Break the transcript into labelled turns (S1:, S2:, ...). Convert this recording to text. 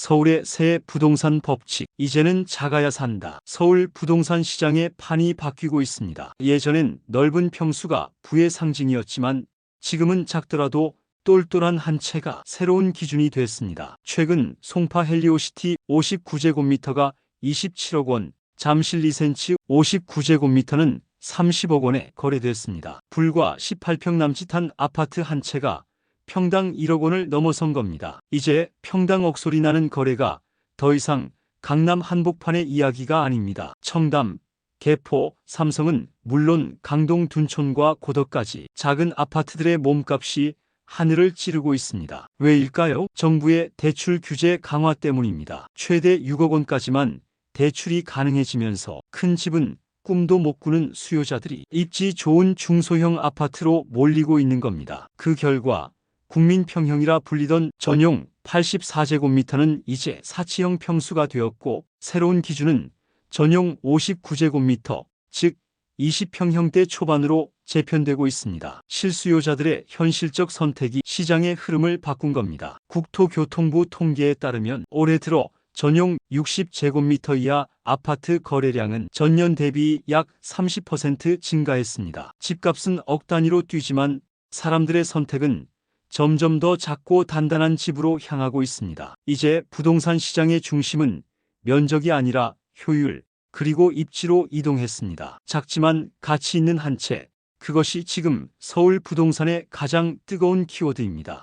S1: 서울의 새 부동산 법칙. 이제는 작아야 산다. 서울 부동산 시장의 판이 바뀌고 있습니다. 예전엔 넓은 평수가 부의 상징이었지만 지금은 작더라도 똘똘한 한 채가 새로운 기준이 됐습니다. 최근 송파 헬리오시티 59제곱미터가 27억 원, 잠실 리센치 59제곱미터는 30억 원에 거래됐습니다. 불과 18평 남짓한 아파트 한 채가 평당 1억 원을 넘어선 겁니다. 이제 평당 억소리 나는 거래가 더 이상 강남 한복판의 이야기가 아닙니다. 청담, 개포, 삼성은 물론 강동 둔촌과 고덕까지 작은 아파트들의 몸값이 하늘을 찌르고 있습니다. 왜일까요? 정부의 대출 규제 강화 때문입니다. 최대 6억 원까지만 대출이 가능해지면서 큰 집은 꿈도 못 꾸는 수요자들이 입지 좋은 중소형 아파트로 몰리고 있는 겁니다. 그 결과 국민평형이라 불리던 전용 84제곱미터는 이제 사치형 평수가 되었고 새로운 기준은 전용 59제곱미터, 즉 20평형대 초반으로 재편되고 있습니다. 실수요자들의 현실적 선택이 시장의 흐름을 바꾼 겁니다. 국토교통부 통계에 따르면 올해 들어 전용 60제곱미터 이하 아파트 거래량은 전년 대비 약 30% 증가했습니다. 집값은 억 단위로 뛰지만 사람들의 선택은 점점 더 작고 단단한 집으로 향하고 있습니다. 이제 부동산 시장의 중심은 면적이 아니라 효율, 그리고 입지로 이동했습니다. 작지만 가치 있는 한 채. 그것이 지금 서울 부동산의 가장 뜨거운 키워드입니다.